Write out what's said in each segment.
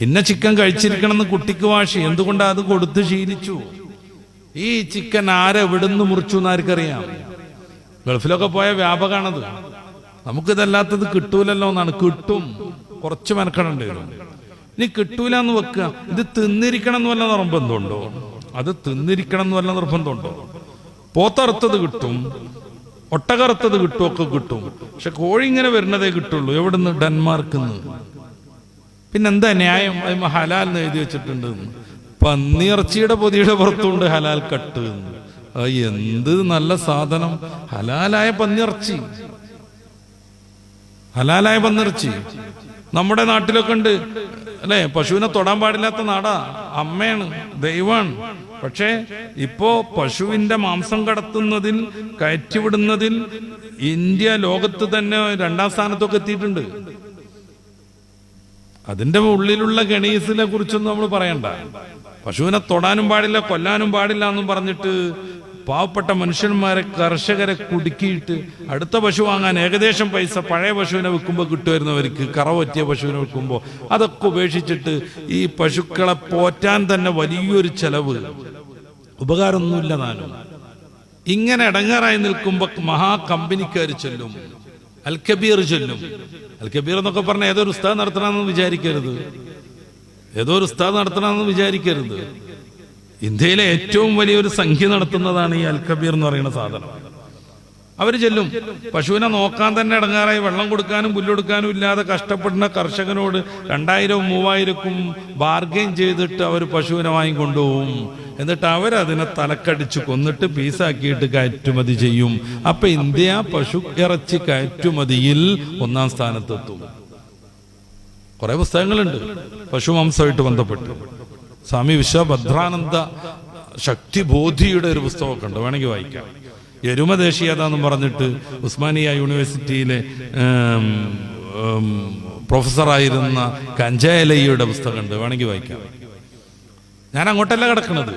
ഇന്ന ചിക്കൻ കഴിച്ചിരിക്കണം എന്ന് കുട്ടിക്ക് വാശി. എന്തുകൊണ്ടാ അത് കൊടുത്ത് ശീലിച്ചു? ഈ ചിക്കൻ ആരെവിടുന്ന് മുറിച്ചു എന്ന് ആർക്കറിയാം ഗൾഫിലൊക്കെ പോയ വ്യാപകമാണത് നമുക്കിതല്ലാത്തത് കിട്ടൂലല്ലോ എന്നാണ്. കിട്ടും. കുറച്ച് മെനക്കെടേണ്ടി വരും. ഇനി കിട്ടൂല എന്ന് വെക്കുക. ഇത് തിന്നിരിക്കണം എന്ന് വല്ല നിർബന്ധമുണ്ടോ? അത് തിന്നിരിക്കണം എന്ന് വല്ല നിർബന്ധമുണ്ടോ? പോത്തറുത്തത് കിട്ടും. ഒട്ടകറുത്തത് കിട്ടും ഒക്കെ കിട്ടും. പക്ഷെ കോഴി ഇങ്ങനെ വരുന്നതേ കിട്ടുള്ളൂ. എവിടുന്ന്? ഡെൻമാർക്കിൽ നിന്ന് പിന്നെന്താ ന്യായം? അത് ഹലാൽ എന്ന് എഴുതി വെച്ചിട്ടുണ്ട്. പന്നിയിറച്ചിയുടെ പൊതിയുടെ പുറത്തുണ്ട് ഹലാൽ കട്ട്. എന്ത് നല്ല സാധനം. ഹലാലായ പന്നിയിറച്ചി. ഹലാലായ പന്നിറച്ചി നമ്മുടെ നാട്ടിലൊക്കെ ഉണ്ട്. അല്ലെ? പശുവിനെ തൊടാൻ പാടില്ലാത്ത നാടാ. അമ്മയാണ് ദൈവമാണ്. പക്ഷേ ഇപ്പോ പശുവിന്റെ മാംസം കടത്തുന്നതിൽ കയറ്റിവിടുന്നതിൽ ഇന്ത്യ ലോകത്ത് തന്നെ രണ്ടാം സ്ഥാനത്തൊക്കെ എത്തിയിട്ടുണ്ട്. അതിന്റെ ഉള്ളിലുള്ള ഗണീസിനെ കുറിച്ചൊന്നും നമ്മൾ പറയണ്ട. പശുവിനെ തൊടാനും പാടില്ല കൊല്ലാനും പാടില്ല എന്നും പറഞ്ഞിട്ട് പാവപ്പെട്ട മനുഷ്യന്മാരെ കർഷകരെ കുടുക്കിയിട്ട് അടുത്ത പശു വാങ്ങാൻ ഏകദേശം പൈസ പഴയ പശുവിനെ വിൽക്കുമ്പോൾ കിട്ടുവരുന്നവർക്ക് കറ പറ്റിയ പശുവിനെ വിൽക്കുമ്പോൾ അതൊക്കെ ഉപേക്ഷിച്ചിട്ട് ഈ പശുക്കളെ പോറ്റാൻ തന്നെ വലിയൊരു ചെലവ്. ഉപകാരമൊന്നുമില്ല താനും ഇങ്ങനെ ഇടങ്ങാറായി നിൽക്കുമ്പോൾ മഹാ കമ്പനിക്കാർ ചൊല്ലും. അൽ കബീർ ചൊല്ലും. അൽ കബീർ എന്നൊക്കെ പറഞ്ഞ ഏതോ ഒരു ഉസ്താദ് നടത്തണമെന്ന് വിചാരിക്കരുത്. ഏതോ ഒരു ഉസ്താദ് നടത്തണമെന്ന് വിചാരിക്കരുത്. ഇന്ത്യയിലെ ഏറ്റവും വലിയൊരു സംഖ്യ നടത്തുന്നതാണ് ഈ അൽ കബീർ എന്ന് പറയുന്ന സാധനം. അവർ ചെല്ലും. പശുവിനെ നോക്കാൻ തന്നെ ഇടങ്ങാറായി. വെള്ളം കൊടുക്കാനും പുല്ലൊടുക്കാനും ഇല്ലാതെ കഷ്ടപ്പെടുന്ന കർഷകനോട് രണ്ടായിരവും മൂവായിരക്കും ബാർഗെയിൻ ചെയ്തിട്ട് അവർ പശുവിനെ വാങ്ങിക്കൊണ്ടുപോകും. എന്നിട്ട് അവരതിനെ തലക്കടിച്ച് കൊന്നിട്ട് പീസാക്കിയിട്ട് കയറ്റുമതി ചെയ്യും. അപ്പൊ ഇന്ത്യ പശു ഇറച്ചി കയറ്റുമതിയിൽ ഒന്നാം സ്ഥാനത്തെത്തും. കുറെ പുസ്തകങ്ങളുണ്ട്. പശു മാംസമായിട്ട് ബന്ധപ്പെട്ട്. സ്വാമി വിശ്വഭദ്രാനന്ദ ശക്തിബോധിയുടെ ഒരു പുസ്തകമൊക്കെ ഉണ്ട്. വേണമെങ്കിൽ വായിക്കാം. എരുമ ദേശീയത എന്ന് പറഞ്ഞിട്ട് ഉസ്മാനിയ യൂണിവേഴ്സിറ്റിയിലെ പ്രൊഫസറായിരുന്ന കഞ്ചായലയ്യയുടെ പുസ്തകമുണ്ട് വേണമെങ്കിൽ വായിക്കാം. ഞാൻ അങ്ങോട്ടല്ല കിടക്കണത്.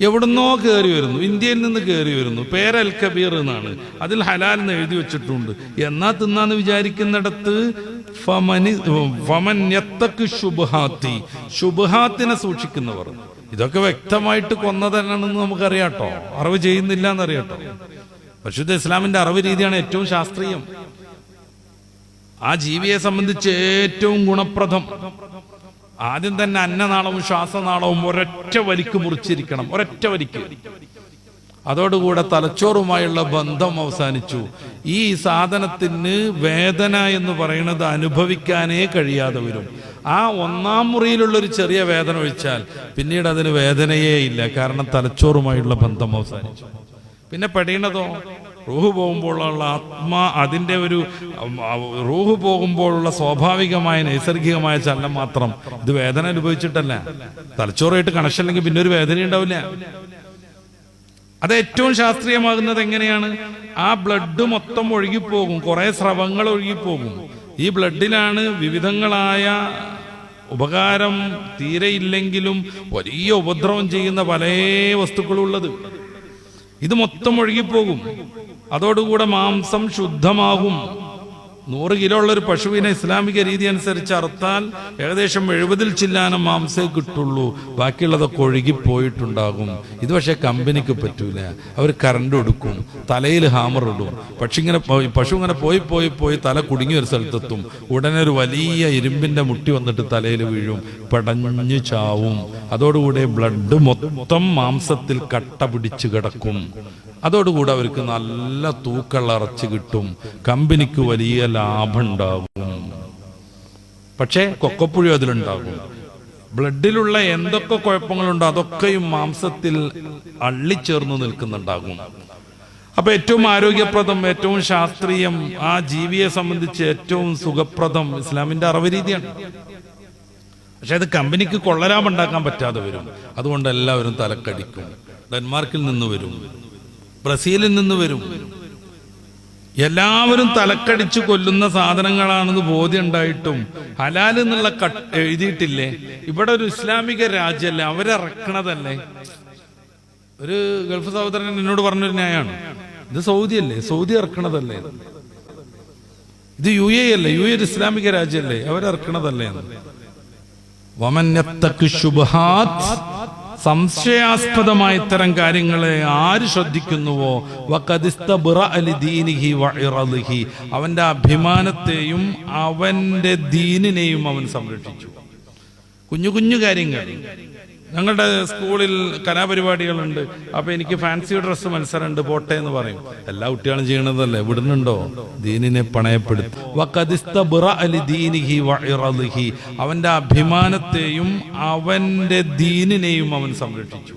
എവിടുന്നോ കയറി വരുന്നു. ഇന്ത്യയിൽ നിന്ന് കയറി വരുന്നു. പേര് അൽ കബീർ എന്നാണ്. അതിൽ ഹലാൽ എന്ന് എഴുതി വെച്ചിട്ടുണ്ട്. എന്നാ തിന്നാന്ന് വിചാരിക്കുന്നിടത്ത് ഫമനി ഫമൻ ശുഭഹാത്തി ശുഭഹാത്തിനെ സൂക്ഷിക്കുന്നവർ. ഇതൊക്കെ വ്യക്തമായിട്ട് കൊന്നതന്നെന്ന് നമുക്കറിയാട്ടോ അറിവ് ചെയ്യുന്നില്ല എന്നറിയാട്ടോ പരിശുദ്ധ ഇസ്ലാമിന്റെ അറിവ് രീതിയാണ് ഏറ്റവും ശാസ്ത്രീയം. ആ ജീവിയെ സംബന്ധിച്ച് ഏറ്റവും ഗുണപ്രദം. ആദ്യം തന്നെ അന്നനാളവും ശ്വാസനാളവും ഒരൊറ്റ വലിക്ക് മുറിച്ചിരിക്കണം. ഒരൊറ്റ വലിക്ക്. അതോടുകൂടെ തലച്ചോറുമായുള്ള ബന്ധം അവസാനിച്ചു. ഈ സാധനത്തിന് വേദന എന്ന് പറയുന്നത് അനുഭവിക്കാനേ കഴിയാതെ വരും. ആ ഒന്നാം മുറിയിലുള്ള ഒരു ചെറിയ വേദന ഒഴിച്ചാൽ പിന്നീട് അതിന് വേദനയേ ഇല്ല. കാരണം തലച്ചോറുമായുള്ള ബന്ധം അവസാനിച്ചു. പിന്നെ പെടയണതോ റൂഹ് പോകുമ്പോഴുള്ള ആത്മാ അതിന്റെ ഒരു റൂഹ് പോകുമ്പോഴുള്ള സ്വാഭാവികമായ നൈസർഗികമായ ചലനം മാത്രം. ഇത് വേദന അനുഭവിച്ചിട്ടല്ല. തലച്ചോറായിട്ട് കണക്ഷൻ അല്ലെങ്കിൽ പിന്നെ ഒരു വേദന ഉണ്ടാവില്ല. അത് ഏറ്റവും ശാസ്ത്രീയമാകുന്നത് എങ്ങനെയാണ്? ആ ബ്ലഡ് മൊത്തം ഒഴുകിപ്പോകും. കുറെ സ്രവങ്ങൾ ഒഴുകിപ്പോകും. ഈ ബ്ലഡിലാണ് വിവിധങ്ങളായ ഉപകാരം തീരെയില്ലെങ്കിലും വലിയ ഉപദ്രവം ചെയ്യുന്ന പല വസ്തുക്കളും ഉള്ളത് ഇത് മൊത്തം ഒഴുകിപ്പോകും. അതോടുകൂടെ മാംസം ശുദ്ധമാകും. നൂറ് കിലോ ഉള്ള ഒരു പശുവിനെ ഇസ്ലാമിക രീതി അനുസരിച്ച് അറുത്താൽ ഏകദേശം എഴുപതിൽ ചില്ലാനം മാംസേ കിട്ടുള്ളൂ. ബാക്കിയുള്ളതൊക്കെ ഒഴുകിപ്പോയിട്ടുണ്ടാകും ഇത് പക്ഷേ കമ്പനിക്ക് പറ്റൂല. അവർ കറണ്ട് കൊടുക്കും തലയിൽ ഹാമർ ഇടും. പക്ഷെ ഇങ്ങനെ പശു ഇങ്ങനെ പോയി പോയി പോയി തല കുടുങ്ങിയ ഒരു സ്ഥലത്തെത്തും. ഉടനെ ഒരു വലിയ ഇരുമ്പിന്റെ മുട്ടി വന്നിട്ട് തലയിൽ വീഴും. പടഞ്ഞു ചാവും. അതോടുകൂടെ ബ്ലഡ് മൊത്തം മാംസത്തിൽ കട്ട പിടിച്ചു കിടക്കും. അതോടുകൂടെ അവർക്ക് നല്ല തൂക്കള്ള ഇറച്ചി കിട്ടും. കമ്പനിക്ക് വലിയ ലാഭം ഉണ്ടാകും പക്ഷേ കൊക്കപ്പുഴി അതിലുണ്ടാകും. ബ്ലഡിലുള്ള എന്തൊക്കെ കുഴപ്പങ്ങളുണ്ടോ അതൊക്കെയും മാംസത്തിൽ അള്ളിച്ചേർന്ന് നിൽക്കുന്നുണ്ടാകും. അപ്പൊ ഏറ്റവും ആരോഗ്യപ്രദം ഏറ്റവും ശാസ്ത്രീയം ആ ജീവിയെ സംബന്ധിച്ച് ഏറ്റവും സുഖപ്രദം ഇസ്ലാമിന്റെ അറിവ് രീതിയാണ്. പക്ഷെ അത് കമ്പനിക്ക് കൊള്ളലാഭം ഉണ്ടാക്കാൻ പറ്റാതെ വരും. അതുകൊണ്ട് എല്ലാവരും തലക്കടിക്കും. ഡെൻമാർക്കിൽ നിന്ന് വരും. ബ്രസീലിൽ നിന്ന് വരും. എല്ലാവരും തലക്കടിച്ചു കൊല്ലുന്ന സാധനങ്ങളാണെന്ന് ബോധ്യം ഉണ്ടായിട്ടും ഹലാൽ എന്നുള്ള കട്ട് എഴുതിയിട്ടില്ലേ? ഇവിടെ ഒരു ഇസ്ലാമിക രാജ്യമല്ലേ അവരിറക്കണതല്ലേ? ഒരു ഗൾഫ് സഹോദരൻ എന്നോട് പറഞ്ഞൊരു ന്യായമാണ്. ഇത് സൗദി അല്ലേ സൗദി ഇറക്കണതല്ലേ? ഇത് യു എ അല്ലേ യു എ ഒരു ഇസ്ലാമിക രാജ്യമല്ലേ അവരിറക്കണതല്ലേ? വമൻ ശുബ്ഹാത്ത് സംശയാസ്പദമായ ഇത്തരം കാര്യങ്ങളെ ആര് ശ്രദ്ധിക്കുന്നുവോ? അവന്റെ അഭിമാനത്തെയും അവന്റെ ദീനിനെയും അവൻ സംരക്ഷിച്ചു. കുഞ്ഞു കുഞ്ഞു കാര്യങ്ങൾ. ഞങ്ങളുടെ സ്കൂളിൽ കലാപരിപാടികളുണ്ട്. അപ്പൊ എനിക്ക് ഫാൻസി ഡ്രസ്സ് മത്സരമുണ്ട് പോട്ടെ എന്ന് പറയും. എല്ലാ കുട്ടികളും ചെയ്യണതല്ലേ? വിടുന്നുണ്ടോ? ദീനിനെ പണയപ്പെടുത്തും. അവന്റെ അഭിമാനത്തെയും അവന്റെ ദീനിനെയും അവൻ സംരക്ഷിച്ചു.